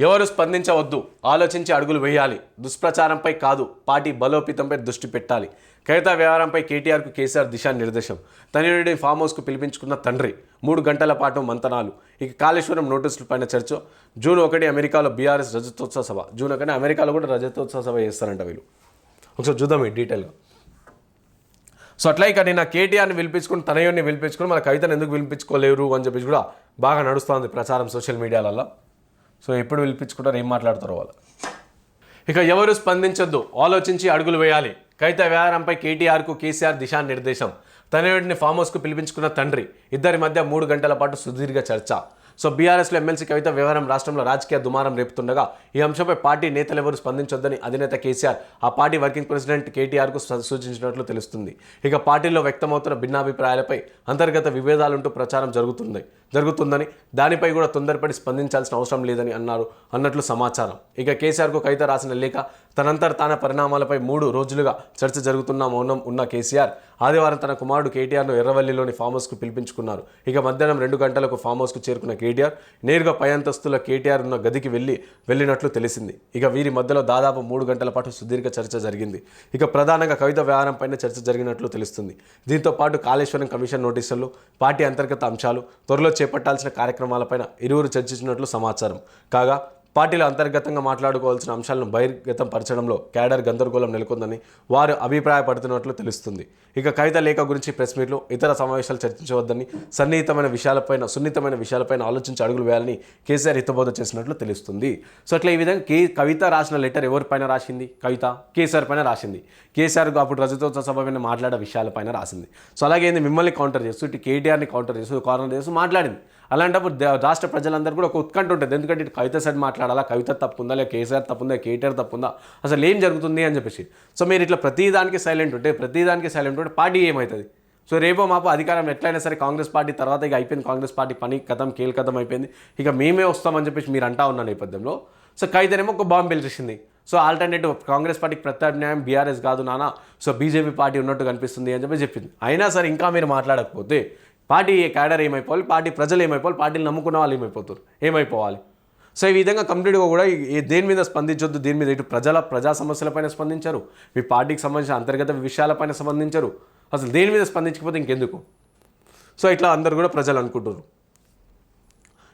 ఎవరు స్పందించవద్దు. ఆలోచించి అడుగులు వేయాలి. దుష్ప్రచారంపై కాదు పార్టీ బలోపేతంపై దృష్టి పెట్టాలి. కవిత వ్యవహారంపై కేటీఆర్కు కేసీఆర్ దిశానిర్దేశం. తనయుడిని ఫామ్ హౌస్కు పిలిపించుకున్న తండ్రి మూడు గంటల పాటు మంతనాలు. ఇక కాళేశ్వరం నోటీసులు పైన చర్చ. జూన్ ఒకటి అమెరికాలో బీఆర్ఎస్ రజతోత్సవ సభ. జూన్ ఒకటి అమెరికాలో కూడా రజతోత్సవ సభ చేస్తారంట వీళ్ళు. ఒకసారి చూద్దాం ఈ డీటెయిల్గా. సో అట్లా ఇక నిన్న కేటీఆర్ని పిలిపించుకుని తనయుడిని పిలిపించుకుని మన కవితను ఎందుకు పిలిపించుకోలేరు అని చెప్పేసి కూడా బాగా నడుస్తుంది ప్రచారం సోషల్ మీడియాలలో. సో ఎప్పుడు పిలిపించుకుంటారు ఏం మాట్లాడతారో వాళ్ళు. ఇక ఎవరు స్పందించొద్దు ఆలోచించి అడుగులు వేయాలి. కవిత వ్యవహారంపై కేటీఆర్కు కేసీఆర్ దిశానిర్దేశం. తనయుడిని ఫామ్ హౌస్కు పిలిపించుకున్న తండ్రి ఇద్దరి మధ్య మూడు గంటల పాటు సుదీర్ఘ చర్చ. సో బీఆర్ఎస్లో ఎమ్మెల్సీ కవిత వ్యవహారం రాష్ట్రంలో రాజకీయ దుమారం రేపుతుండగా ఈ అంశంపై పార్టీ నేతలు ఎవరు స్పందించొద్దని అధినేత కేసీఆర్ ఆ పార్టీ వర్కింగ్ ప్రెసిడెంట్ కేటీఆర్కు సూచించినట్లు తెలుస్తుంది. ఇక పార్టీలో వ్యక్తమవుతున్న భిన్నాభిప్రాయాలపై అంతర్గత విభేదాలుంటూ ప్రచారం జరుగుతుంది జరుగుతుందని దానిపై కూడా తొందరపడి స్పందించాల్సిన అవసరం లేదని అన్నారు అన్నట్లు సమాచారం. ఇక కేసీఆర్కు కవిత రాసిన లేఖ తనంతర తాన పరిణామాలపై మూడు రోజులుగా చర్చ జరుగుతున్న మౌనం ఉన్న కేసీఆర్ ఆదివారం తన కుమారుడు కేటీఆర్ను ఎర్రవల్లిలోని ఫామ్ హౌస్కు పిలిపించుకున్నారు. ఇక మధ్యాహ్నం రెండు గంటలకు ఫామ్ హౌస్కు చేరుకున్న కేటీఆర్ నేరుగా పై అంతస్తుల కేటీఆర్ ఉన్న గదికి వెళ్ళి వెళ్ళినట్లు తెలిసింది. ఇక వీరి మధ్యలో దాదాపు మూడు గంటల పాటు సుదీర్ఘ చర్చ జరిగింది. ఇక ప్రధానంగా కవిత వ్యవహారంపైన చర్చ జరిగినట్లు తెలుస్తుంది. దీంతో పాటు కాళేశ్వరం కమిషన్ నోటీసులు పార్టీ అంతర్గత అంశాలు త్వరలో చేపట్టాల్సిన కార్యక్రమాలపైన ఇరువురు చర్చించినట్లు సమాచారం. కాగా పార్టీలో అంతర్గతంగా మాట్లాడుకోవాల్సిన అంశాలను బహిర్గతం పరచడంలో క్యాడర్ గందరగోళం నెలకొందని వారు అభిప్రాయపడుతున్నట్లు తెలుస్తుంది. ఇక కవిత లేఖ గురించి ప్రెస్ మీట్లు ఇతర సమావేశాలు చర్చించవద్దని సన్నిహితమైన విషయాలపైన సున్నితమైన విషయాలపైన ఆలోచించి అడుగులు వేయాలని కేసీఆర్ హితబోధ చేసినట్లు తెలుస్తుంది. సో అట్లా ఈ విధంగా కే కవిత రాసిన లెటర్ ఎవరిపైన రాసింది? కవిత? కేసీఆర్ పైన రాసింది. కేసీఆర్ అప్పుడు రజతోత్సవ సభ పైన మాట్లాడే విషయాలపైన రాసింది. సో అలాగే ఏంది? మిమ్మల్ని కౌంటర్ చేస్తూ ఇటు కేటీఆర్ని కౌంటర్ చేస్తూ కార్నర్ చేస్తూ మాట్లాడింది. అలాంటప్పుడు రాష్ట్ర ప్రజలందరూ కూడా ఒక ఉత్కంఠ ఉంటుంది. ఎందుకంటే ఇటు కవిత సైడ్ మాట్లాడాలా? కవిత తప్పుందా? లేదా కేసీఆర్ తప్పుందా? కేటీఆర్ తప్పుందా? అసలు ఏం జరుగుతుంది అని చెప్పేసి. సో మీరు ఇట్లా ప్రతిదానికి సైలెంట్ ఉంటే ప్రతిదానికి సైలెంట్ ఉంటే పార్టీ ఏమవుతుంది సో రేపో మాపు అధికారం ఎట్లయినా సరే కాంగ్రెస్ పార్టీ తర్వాత ఇక అయిపోయింది కాంగ్రెస్ పార్టీ పని కథం కేల్ కథం అయిపోయింది. ఇక మేమే వస్తామని చెప్పేసి మీరు అంటా ఉన్న నేపథ్యంలో. సో కవితనేమో ఒక బాంబు పిలిచేసింది సో ఆల్టర్నేటివ్ కాంగ్రెస్ పార్టీకి ప్రత్యామ్నాయం బీఆర్ఎస్ కాదు నాన్న సో బీజేపీ పార్టీ ఉన్నట్టు కనిపిస్తుంది అని చెప్పి చెప్పింది. అయినా సరే ఇంకా మీరు మాట్లాడకపోతే పార్టీ క్యాడర్ ఏమైపోవాలి? పార్టీ ప్రజలు ఏమైపోవాలి? పార్టీని నమ్ముకున్న వాళ్ళు ఏమైపోతారు? ఏమైపోవాలి? సో ఈ విధంగా కంప్లీట్గా కూడా ఈ- దేని మీద స్పందించొద్దు దీని మీద ఇటు ప్రజల ప్రజా సమస్యలపైన స్పందించారు. మీ పార్టీకి సంబంధించిన అంతర్గత విషయాలపైన స్పందించారు. అసలు దేని మీద స్పందించకపోతే ఇంకెందుకు? సో ఇట్లా అందరు కూడా ప్రజలు అనుకుంటున్నారు.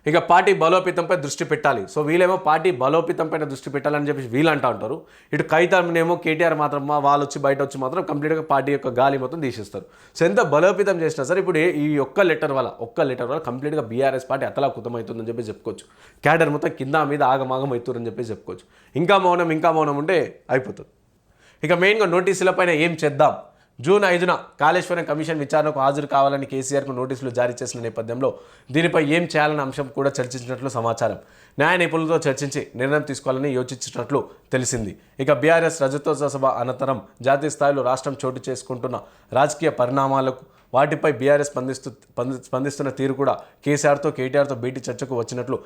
ఇక పార్టీ బలోపేతంపై దృష్టి పెట్టాలి. సో వీళ్ళేమో పార్టీ బలోపేతంపైన దృష్టి పెట్టాలని చెప్పేసి వీళ్ళు అంటూ ఉంటారు. ఇటు కవితనేమో కేటీఆర్ మాత్రం వాళ్ళు వచ్చి బయట వచ్చి మాత్రం కంప్లీట్గా పార్టీ యొక్క గాలి మొత్తం తీసేస్తారు. సో ఎంత బలోపేతం చేసినా సరే ఇప్పుడు ఈ ఒక్క లెటర్ వల్ల ఒక్క లెటర్ వల్ల కంప్లీట్గా బీఆర్ఎస్ పార్టీ అతలా కుతమవుతుందని చెప్పి చెప్పుకోవచ్చు. క్యాడర్ మొత్తం కింద మీద ఆగమాగం అవుతుందని చెప్పి చెప్పుకోవచ్చు. ఇంకా మౌనం ఇంకా మౌనం ఉంటే అయిపోతుంది. ఇక మెయిన్గా నోటీసులపైన ఏం చేద్దాం? జూన్ ఐదున కాళేశ్వరం కమిషన్ విచారణకు హాజరు కావాలని కేసీఆర్కు నోటీసులు జారీ చేసిన నేపథ్యంలో దీనిపై ఏం చేయాలన్న అంశం కూడా చర్చించినట్లు సమాచారం. న్యాయ నిపుణులతో చర్చించి నిర్ణయం తీసుకోవాలని యోచించినట్లు తెలిసింది. ఇక బీఆర్ఎస్ రజతోత్సవ సభ అనంతరం జాతీయ స్థాయిలో రాష్ట్రం చోటు చేసుకుంటున్న రాజకీయ పరిణామాలకు వాటిపై బీఆర్ఎస్ స్పందిస్తూ స్పందిస్తున్న తీరు కూడా కేసీఆర్తో కేటీఆర్తో భేటీ చర్చకు వచ్చినట్లు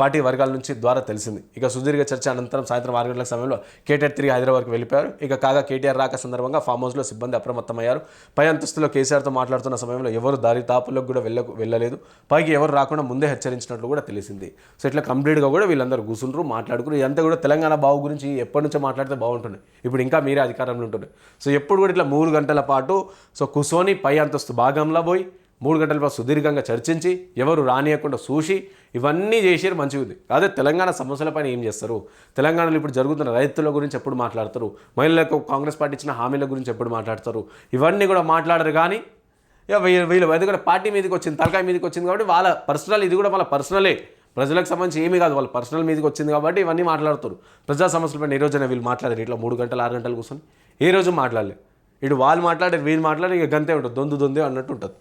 పార్టీ వర్గాల నుంచి ద్వారా తెలిసింది. ఇక సుదీర్ఘ చర్చ అనంతరం సాయంత్రం ఆరు గంటల సమయంలో కేటీఆర్ తిరిగి హైదరాబాద్కు వెళ్ళిపోయారు. ఇక కాగా కేటీఆర్ రాక సందర్భంగా ఫామ్ హౌస్లో సిబ్బంది అప్రమత్తమయ్యారు. పై అంతస్తులో కేసీఆర్తో మాట్లాడుతున్న సమయంలో ఎవరు దారి తాపులకు కూడా వెళ్ళ వెళ్ళలేదు. పైకి ఎవరు రాకుండా ముందే హెచ్చరించినట్లు కూడా తెలిసింది. సో ఇట్లా కంప్లీట్గా కూడా వీళ్ళందరూ కూర్చుంటారు మాట్లాడుకుని ఇదంతా కూడా తెలంగాణ బావు గురించి ఎప్పటి నుంచో మాట్లాడితే బాగుంటుంది. ఇప్పుడు ఇంకా మీరే అధికారంలో ఉంటుంది సో ఎప్పుడు కూడా ఇట్లా మూడు గంటల పాటు సో కూర్చొని పై అంతస్తు భాగంలో పోయి మూడు గంటల పాటు సుదీర్ఘంగా చర్చించి ఎవరు రానియకుండా చూసి ఇవన్నీ చేసారు మంచిగా ఉంది. అదే తెలంగాణ సమస్యలపైన ఏం చేస్తారు? తెలంగాణలో ఇప్పుడు జరుగుతున్న రైతుల గురించి ఎప్పుడు మాట్లాడతారు? మహిళలకు కాంగ్రెస్ పార్టీ ఇచ్చిన హామీల గురించి ఎప్పుడు మాట్లాడతారు? ఇవన్నీ కూడా మాట్లాడరు కానీ వీళ్ళు వీళ్ళు ఎందుకంటే పార్టీ మీదకి వచ్చింది తలకాయ మీదకి వచ్చింది కాబట్టి వాళ్ళ పర్సనల్ ఇది కూడా వాళ్ళ పర్సనలే. ప్రజలకు సంబంధించి ఏమీ కాదు వాళ్ళ పర్సనల్ మీదకి వచ్చింది కాబట్టి ఇవన్నీ మాట్లాడుతారు. ప్రజా సమస్యలపైన ఏ రోజైనా వీళ్ళు మాట్లాడారు. ఇట్లా మూడు గంటలు ఆరు గంటలు కూర్చొని ఏ రోజు మాట్లాడలేదు ఇటు వాళ్ళు మాట్లాడారు వీళ్ళు మాట్లాడారు ఇక గంతే ఉంటుంది. దొందు దొందే అన్నట్టు ఉంటుంది.